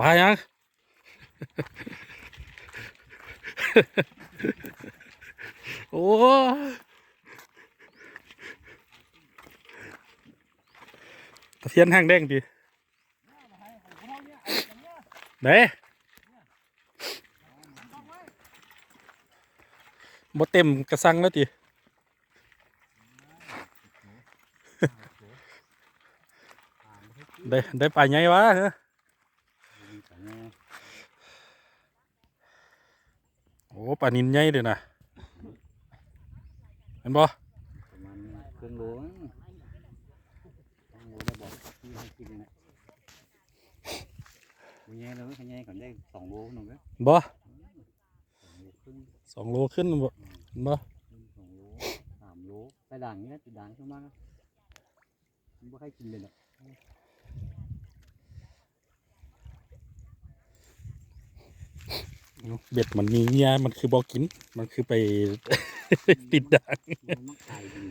ปลายังโอ้ตะเพียนแห้งแดงดิไหนบ่เต็มกระสังแล้วติได้ได้ปลาใหญ่วะเฮ้อโอ้ ปลานินใหญ่เลยนะเห็นบ่ประมาณครึ่งโลมั้งต้องโลได้บอกที่ให้กินนะคุณยายเราคุณยายก่อนได้สองโลหนึ่งก็บ่สองโลครึ่งสองโลขึ้นบ่เห็นบ่สองโลสามโลไปด่างนี้นะติดด่างช่วงมากนะมันไม่ให้กินเลยนะ เบ็ดมันมีเงียมันคือบ่กิน มันคือไป ติดด่างมันมักตายดี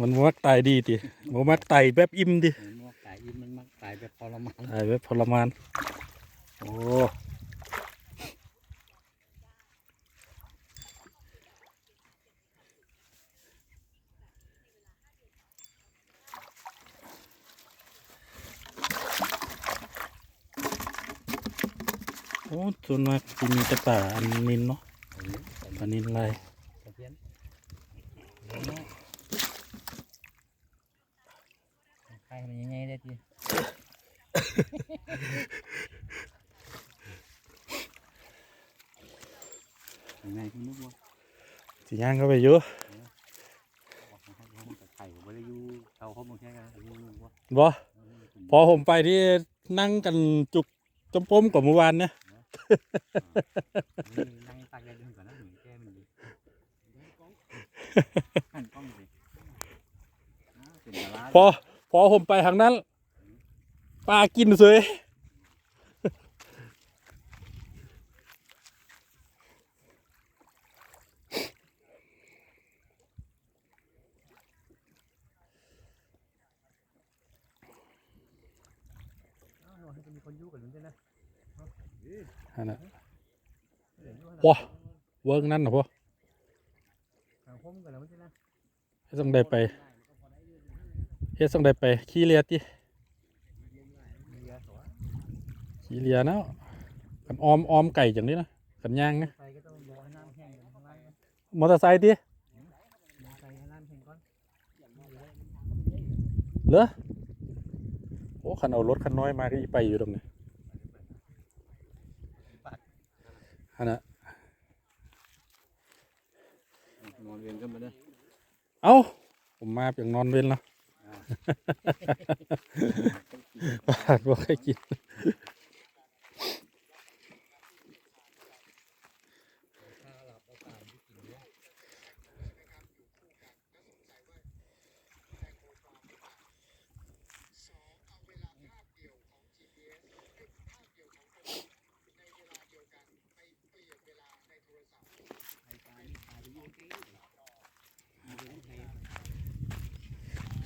มันบ่มักตายดีติบ่มักตายแบบอิ่มดิมันมักตายอิ่มมันมักตายแบบทรมานตายแบบทรมาน โอ้ อ้ส่วนมากที่มีแต่ป่าอันนินเนาะเออปลานินลายตะเพียนใครมันยังไงได้ทียังไงคุณนึกว่าสิย่างเข้าไปอยู่บอกให้เขามันไข่ผมไม่ได้อยู่เขาเขาบอกแค่กันอยู่นึกว่าบ่พอผมไปที่นั่งกันจุกจมปมกว่าเมื่อวานเนี่ย นั่งตากแดดดูก่อนนะถึงแก้มันดีหันกล้องสิเป็นดาราพอ พอผมไปทางนั้น ปลากินเสยจะมีคนยุ่กับลุงใช่ไหม อันนั้นว้าเวิร์กนั่นนะพ่อสังคมกับเราใช่ไหมเฮ็ดต้องได้ไปเฮ็ดต้องได้ไป ขี้เลียติเรือสวขี้เลียเนาะกันออมออมไก่จังนี้นะกันย่างนะใครก็ต้องรอให้น้ำแห้งข้างล่างมอเตอร์ไซค์ติใส่ให้น้ำแห้งก่อนเหรอโอ้คันเอารถคันน้อยมาก็อีไปอยู่ตรงนี้ อันน่ะนอนเวียนกันมาเด้อเอ้าผมมาเพียงนอนเว้นแล้วบาดบ่ให้กิน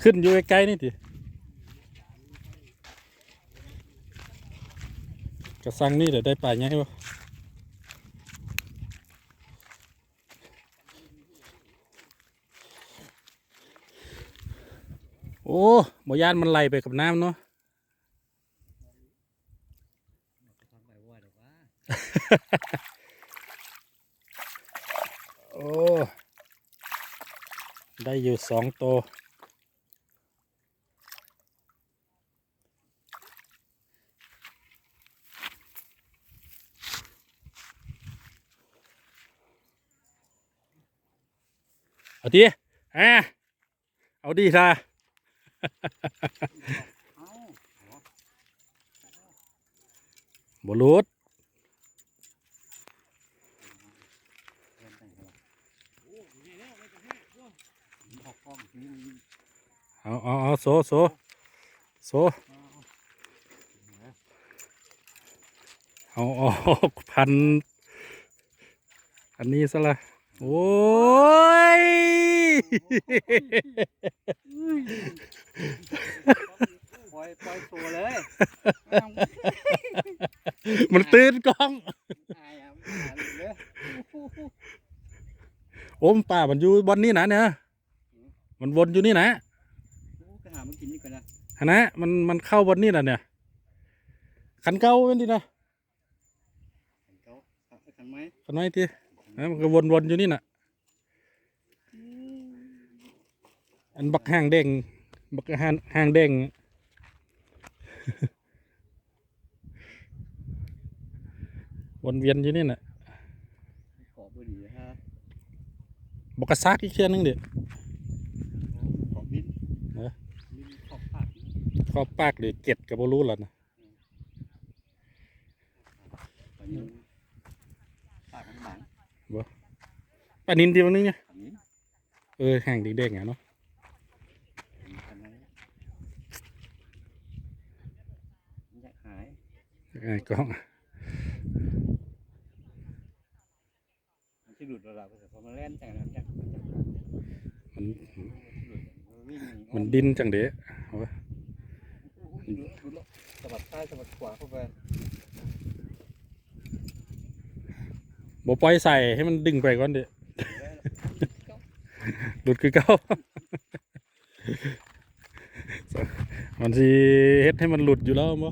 ขึ้นอยู่ใกล้ๆนี่ติกระสังนี่เดี๋ยวได้ปลาใหญ่บ่โอ้บย่านมันไหลไปกับน้ำเนาะโอ้ ได้อยู่สองตัว เอาทีอะเอาดีท่าเอ้าบรูดเวียนไปแล้วออกกล้องนี่มันเอาเอาเอาโซโซโซเอาเอาพัน อันนี้ซะละ โอ้ย ปล่อยปล่อยตัวเลยมันตื่นกล้อง อายอะมันหาเลยเด้อโอ้มนป่ามันอยู่บนนี้นะเนี่ย มันวนอยู่นี่นะโอ้ไปหามันกินนี่ก่อนนะฮะนะ มันมันเข้าบนนี่นะเนี่ย ขันเก้าเป็นดีนะเขาขับไปขันไหมขันไว้ที นะมันก็วนๆอยู่นี่น่ะอันบักห่างเด้งบักห่างห่างเด้งวนเวียนอยู่นี่น่ะขอเบอร์ดีฮะบกกระซักอีกเทื่อนึงเดี๋ยวขอบินเออบินขอบปากขอบปากเดี๋ยวเก็ดกับบรู้แล้วนะ ตอนนี้ปากมันบั งปลานินทีวันนึงเนี่ยอันนี้เออห่างเด้งๆอะเนาะอันนั้นมันอยากหายไอ้กล้องมันจะหลุดแล้วล่ะเพราะมันแล่นจังนะจังมันจะมันหลุดมันวิ่งหมันดินจังเดะโอ้โหหลุดหลุดแล้วสะบัดซ้ายสะบัดขวาเข้าไป บ่ปล่อยใส่ให้มันดึงไปก่อนเดะหลุดคือเก้ามันสิเฮ็ดให้มันหลุดอยู่แล้วมั้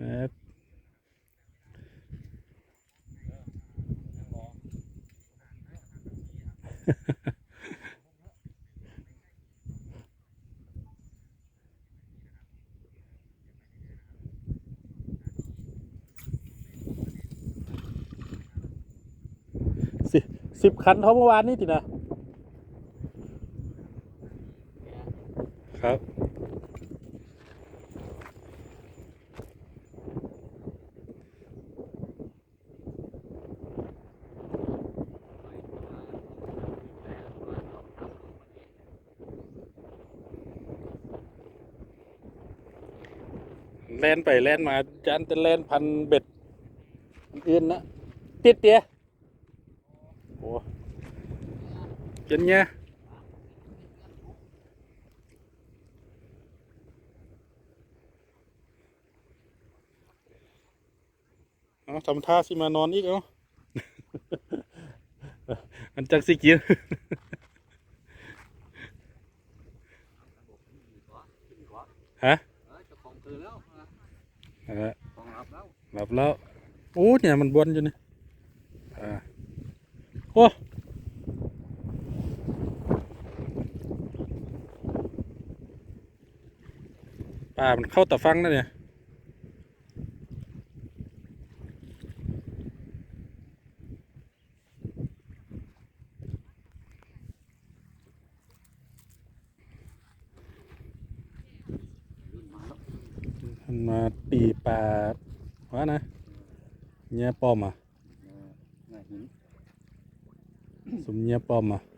นะ สิสิบคันเท่าเมื่อวานนี่ตินะครับ แล่นไปแล่นมาจานแต่แล่นพันเบ็ดอื่นนะติดเตียโอ้ เป็นไงเอาทำท่าสิมานอนอีกเนาะมันจักสิกินฮะเออเจ้าของตื่นแล้วนะเออของรับแล้วหลับแล้ว โอ้เนี่ยมันบวนอยู่นี่อ่าโอ้ ป่ามันเข้าตะฟังนะเนี่ยรุ่นมาแล้วมันมาตีป่าวะนะเนี่ยป้อมอะเออหน้าหินสมเนี่ยป้อมอะเ